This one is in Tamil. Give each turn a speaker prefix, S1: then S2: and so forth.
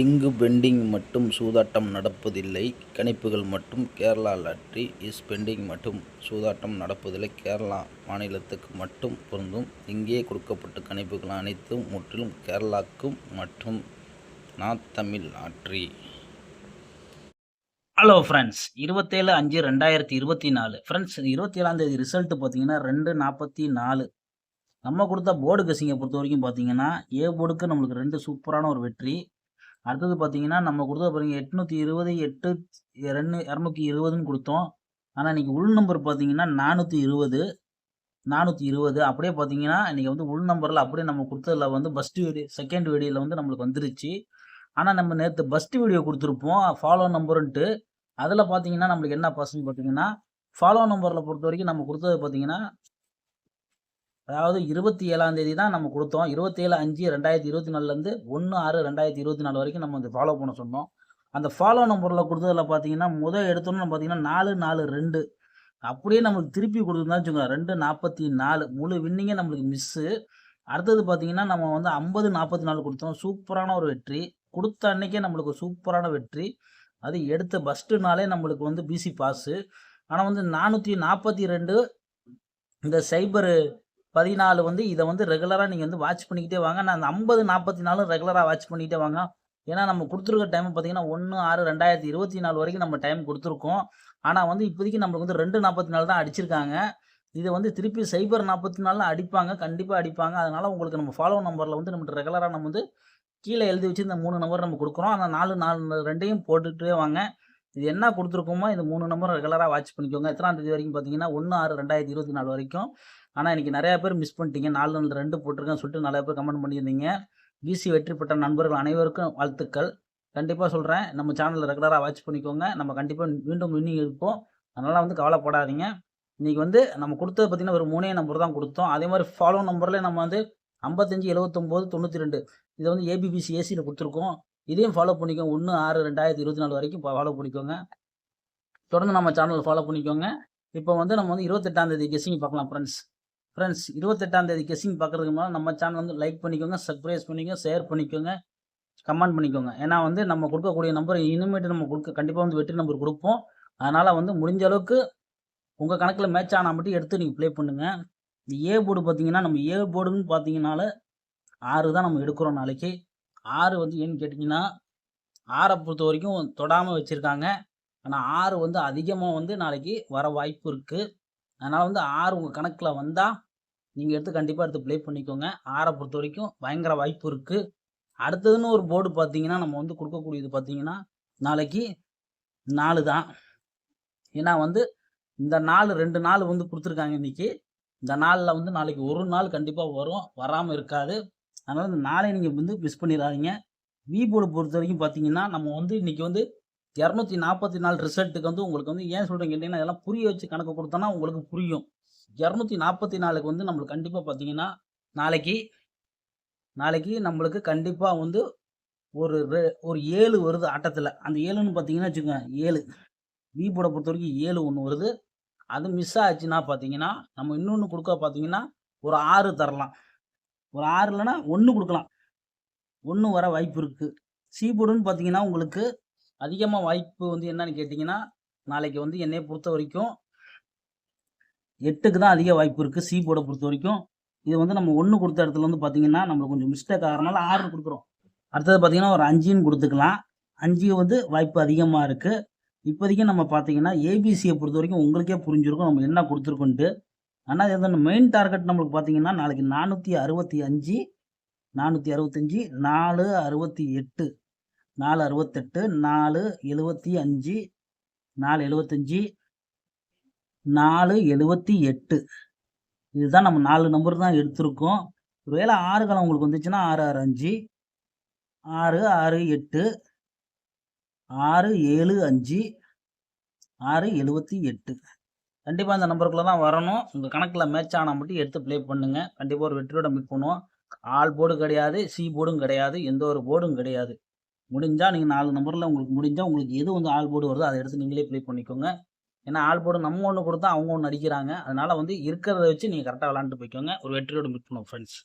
S1: இங்கு பெண்டிங் மட்டும் சூதாட்டம் நடப்பதில்லை. கணிப்புகள் மட்டும் கேரளா லாட்ரி இஸ் பெண்டிங் மட்டும் சூதாட்டம் நடப்பதில்லை. கேரளா மாநிலத்துக்கு மட்டும் பொருந்தும். இங்கே கொடுக்கப்பட்ட கணிப்புகள் அனைத்தும் முற்றிலும் கேரளாக்கும் மற்றும் நாத் தமிழ் லாட்டரி
S2: ஹலோ ஃப்ரெண்ட்ஸ் இருபத்தேழு அஞ்சு ரெண்டாயிரத்தி இருபத்தி நாலு. ஃப்ரெண்ட்ஸ் இருபத்தி ஏழாம் தேதி ரிசல்ட் பார்த்தீங்கன்னா ரெண்டு நாற்பத்தி நாலு. நம்ம கொடுத்த போர்டு கசிங்கை பொறுத்த வரைக்கும் பார்த்தீங்கன்னா ஏ போர்டுக்கு நம்மளுக்கு ரெண்டு சூப்பரான ஒரு வெற்றி. அடுத்தது பார்த்தீங்கன்னா நம்ம கொடுத்தது பாருங்கள் எட்நூற்றி இருபது எட்டு ரெண்டு இரநூத்தி இருபதுன்னு கொடுத்தோம். ஆனால் இன்றைக்கி உள் நம்பர் பார்த்தீங்கன்னா நானூற்றி இருபது நானூற்றி இருபது. அப்படியே பார்த்தீங்கன்னா இன்றைக்கி வந்து உள் நம்பரில் அப்படியே நம்ம கொடுத்ததில் வந்து ஃபஸ்ட்டு வீடியோ செகண்ட் வீடியோவில் வந்து நம்மளுக்கு வந்துருச்சு. ஆனால் நம்ம நேற்று ஃபஸ்ட்டு வீடியோ கொடுத்துருப்போம் ஃபாலோ நம்பருன்ட்டு அதில் பார்த்தீங்கன்னா நம்மளுக்கு என்ன பர்சன்ட் பார்த்தீங்கன்னா ஃபாலோ நம்பரில் பொறுத்த வரைக்கும் நம்ம கொடுத்தது பார்த்தீங்கன்னா அதாவது இருபத்தி ஏழாம் தேதி தான் நம்ம கொடுத்தோம். இருபத்தேழு அஞ்சு ரெண்டாயிரத்தி இருபத்தி நாலுலேருந்து ஒன்று ஆறு ரெண்டாயிரத்தி இருபத்தி நாலு வரைக்கும் நம்ம வந்து ஃபாலோ பண்ண சொன்னோம். அந்த ஃபாலோ நம்பரில் கொடுத்ததில் பார்த்தீங்கன்னா முதல் எடுத்தோன்னு பார்த்தீங்கன்னா நாலு நாலு ரெண்டு. அப்படியே நம்மளுக்கு திருப்பி கொடுத்துருந்தா வச்சுக்கோங்க ரெண்டு நாற்பத்தி நாலு முழு வின்னிங்கே நம்மளுக்கு மிஸ்ஸு அடுத்தது பார்த்தீங்கன்னா நம்ம வந்து ஐம்பது நாற்பத்தி நாலு கொடுத்தோம். சூப்பரான ஒரு வெற்றி. கொடுத்த அன்னைக்கே நம்மளுக்கு சூப்பரான வெற்றி. அது எடுத்த ஃபஸ்ட்டு நாளே நம்மளுக்கு வந்து பிசி பாஸு ஆனால் வந்து நானூற்றி நாற்பத்தி ரெண்டு இந்த சைபரு பதினாலு வந்து இதை வந்து ரெகுலராக நீங்கள் வந்து வாட்ச் பண்ணிக்கிட்டே வாங்க. நான் அந்த ஐம்பது நாற்பத்தி நாலும் ரெகுலராக வாட்ச் பண்ணிக்கிட்டே வாங்க. ஏன்னா நம்ம கொடுத்துருக்க டைம் பார்த்தீங்கன்னா ஒன்று ஆறு ரெண்டாயிரத்தி இருபத்தி நாலு வரைக்கும் நம்ம டைம் கொடுத்துருக்கோம். ஆனால் வந்து இப்போதைக்கு நம்மளுக்கு வந்து ரெண்டு நாற்பத்தி நாலு தான் அடிச்சிருக்காங்க. இதை வந்து திருப்பி சைபர் நாற்பத்தி நாலில் அடிப்பாங்க. கண்டிப்பாக அடிப்பாங்க. அதனால் உங்களுக்கு நம்ம ஃபாலோ நம்பரில் வந்து நம்ம ரெகுலராக நம்ம வந்து கீழே எழுதி வச்சு இந்த மூணு நம்பர் நம்ம கொடுக்குறோம். அந்த நாலு நாலு ரெண்டையும் போட்டுகிட்டே வாங்க. இது என்ன கொடுத்துருக்கோமோ இந்த மூணு நம்பர் ரெகுலராக வாட்ச் பண்ணிக்கோங்க. எத்தனாம் தேதி வரைக்கும் பார்த்தீங்கன்னா ஒன்று ஆறு ரெண்டாயிரத்தி இருபத்தி நாலு வரைக்கும். ஆனால் இன்றைக்கி நிறையா பேர் மிஸ் பண்ணிட்டீங்க. நாலு நாலு ரெண்டு போட்டிருக்கேன்னு சொல்லிட்டு நிறைய பேர் கமெண்ட் பண்ணியிருந்தீங்க. பிசி வெற்றி பெற்ற நண்பர்கள் அனைவருக்கும் வாழ்த்துக்கள். கண்டிப்பாக சொல்கிறேன் நம்ம சேனலில் ரெகுலராக வாட்ச் பண்ணிக்கோங்க. நம்ம கண்டிப்பாக மீண்டும் வின்னிங் இருப்போம். அதனால் வந்து கவலைப்படாதீங்க. இன்றைக்கி வந்து நம்ம கொடுத்தது பார்த்திங்கன்னா ஒரு மூணே நம்பர் தான் கொடுத்தோம். அதே மாதிரி ஃபாலோ நம்பரில் நம்ம வந்து ஐம்பத்தஞ்சு எழுபத்தொம்போது தொண்ணூற்றி ரெண்டு இதை வந்து ஏபிபிசி ஏசியில் கொடுத்துருக்கோம். இதையும் ஃபாலோ பண்ணிக்கோங்க. ஒன்று ஆறு ரெண்டாயிரத்தி இருபத்தி நாலு வரைக்கும் ஃபாலோ பண்ணிக்கோங்க. தொடர்ந்து நம்ம சேனல் ஃபாலோ பண்ணிக்கோங்க. இப்போ வந்து நம்ம வந்து இருபத்தெட்டாம் தேதி கெஸிங் பார்க்கலாம் ஃப்ரெண்ட்ஸ் ஃப்ரெண்ட்ஸ் இருபத்தெட்டாம் தேதி கெஸிங் பார்க்குறதுக்கு முன்னால் நம்ம சேனல் வந்து லைக் பண்ணிக்கோங்க சப்ஸ்கிரைப் பண்ணிக்கோங்க ஷேர் பண்ணிக்கோங்க கமெண்ட் பண்ணிக்கோங்க. ஏன்னா வந்து நம்ம கொடுக்கக்கூடிய நம்பர் இனிமேட்டு நம்ம கொடுக்க கண்டிப்பாக வந்து வெற்றி நம்பர் கொடுப்போம். அதனால் வந்து முடிஞ்ச அளவுக்கு உங்கள் கணக்கில் மேட்ச் ஆனால் மட்டும் எடுத்து நீங்கள் ப்ளே பண்ணுங்கள் இந்த ஏ போர்டு பார்த்தீங்கன்னா நம்ம ஏ போர்டுன்னு பார்த்தீங்கனால ஆறு தான் நம்ம எடுக்கிறோம் நாளைக்கு. ஆறு வந்து ஏன்னு கேட்டிங்கன்னா ஆறை பொறுத்த வரைக்கும் தொடாமல் வச்சுருக்காங்க. ஆனால் ஆறு வந்து அதிகமாக வந்து நாளைக்கு வர வாய்ப்பு இருக்குது அதனால் வந்து ஆறு உங்கள் கணக்கில் வந்தால் நீங்கள் எடுத்து கண்டிப்பாக எடுத்து ப்ளே பண்ணிக்கோங்க. ஆறை பொறுத்த வரைக்கும் பயங்கர வாய்ப்பு இருக்குது அடுத்ததுன்னு ஒரு போர்டு பார்த்தீங்கன்னா நம்ம வந்து கொடுக்கக்கூடியது பார்த்தீங்கன்னா நாளைக்கு நாலு தான். ஏன்னா வந்து இந்த நாள் ரெண்டு நாள் வந்து கொடுத்துருக்காங்க இன்றைக்கி இந்த நாளில் வந்து நாளைக்கு ஒரு நாள் கண்டிப்பாக வரும். வராமல் இருக்காது. அதனால் இந்த நாளை நீங்கள் வந்து மிஸ் பண்ணிடாதீங்க வி போர்டு பொறுத்த வரைக்கும் பார்த்தீங்கன்னா நம்ம வந்து இன்றைக்கி வந்து இரநூத்தி நாற்பத்தி நாலு ரிசல்ட்டுக்கு வந்து உங்களுக்கு வந்து ஏன் சொல்கிறேன் கேட்டிங்கன்னா இதெல்லாம் புரிய வச்சு கணக்கு கொடுத்தோன்னா உங்களுக்கு புரியும். இரநூத்தி நாற்பத்தி நாலுக்கு வந்து நம்மளுக்கு கண்டிப்பாக பார்த்தீங்கன்னா நாளைக்கு நாளைக்கு நம்மளுக்கு கண்டிப்பாக வந்து ஒரு ஒரு ஏழு வருது ஆட்டத்தில். அந்த ஏழுன்னு பார்த்தீங்கன்னா வச்சுக்கோங்க ஏழு. வி பொறுத்த வரைக்கும் ஏழு ஒன்று வருது. அது மிஸ் ஆச்சுன்னா பார்த்தீங்கன்னா நம்ம இன்னொன்று கொடுக்க பார்த்தீங்கன்னா ஒரு ஆறு தரலாம். ஒரு ஆறு இல்லைன்னா ஒன்று கொடுக்கலாம். ஒன்று வர வாய்ப்பு இருக்குது சி போர்டுன்னு பார்த்தீங்கன்னா உங்களுக்கு அதிகமாக வாய்ப்பு வந்து என்னன்னு கேட்டிங்கன்னா நாளைக்கு வந்து என்னையை பொறுத்த வரைக்கும் எட்டுக்கு தான் அதிக வாய்ப்பு இருக்குது சி போர்டை பொறுத்த வரைக்கும். இது வந்து நம்ம ஒன்று கொடுத்த இடத்துல வந்து பார்த்தீங்கன்னா நம்மளுக்கு கொஞ்சம் மிஸ்டேக் ஆகிறனால ஆறு கொடுக்குறோம். அடுத்தது பார்த்தீங்கன்னா ஒரு அஞ்சுன்னு கொடுத்துக்கலாம். அஞ்சு வந்து வாய்ப்பு அதிகமாக இருக்குது இப்போதைக்கு நம்ம பார்த்தீங்கன்னா ஏபிசியை பொறுத்த வரைக்கும் உங்களுக்கே புரிஞ்சிருக்கும். நம்ம என்ன கொடுத்துருக்கோன்ட்டு. ஆனால் இது மெயின் டார்கெட் நம்மளுக்கு பார்த்தீங்கன்னா நாளைக்கு நானூற்றி அறுபத்தி அஞ்சு நானூற்றி அறுபத்தஞ்சி நாலு அறுபத்தி எட்டு நாலு அறுபத்தெட்டு நாலு எழுபத்தி அஞ்சு நாலு எழுபத்தஞ்சி நாலு எழுபத்தி எட்டு. இதுதான் நம்ம நாலு நம்பர் தான் எடுத்திருக்கோம். ஒருவேளை ஆறு காலம் உங்களுக்கு வந்துச்சுன்னா ஆறு ஆறு அஞ்சு ஆறு ஆறு எட்டு ஆறு ஏழு அஞ்சு ஆறு எழுபத்தி எட்டு. கண்டிப்பாக அந்த நம்பருக்குள்ளே தான் வரணும். உங்கள் கணக்கில் மேட்ச் ஆனால் மட்டும் எடுத்து ப்ளே பண்ணுங்கள் கண்டிப்பாக ஒரு வெற்றியோட மீட் பண்ணுவோம். ஆல் போர்டு கிடையாது சி போர்டும் கிடையாது எந்த ஒரு போர்டும் கிடையாது. முடிஞ்சால் நீங்கள் நாலு நம்பரில் உங்களுக்கு முடிஞ்சால் உங்களுக்கு எது வந்து ஆல் போர்டு வருதோ அதை எடுத்து நீங்களே ப்ளே பண்ணிக்கோங்க. ஏன்னா ஆல் போர்டு நம்ம ஒன்று கொடுத்தா அவங்க ஒன்று அடிக்கிறாங்க. அதனால் வந்து இருக்கிறத வச்சு நீங்கள் கரெக்டாக விளாண்டுட்டு போய்க்கோங்க. ஒரு வெற்றியோட மீட் பண்ணுவோம் ஃப்ரெண்ட்ஸ்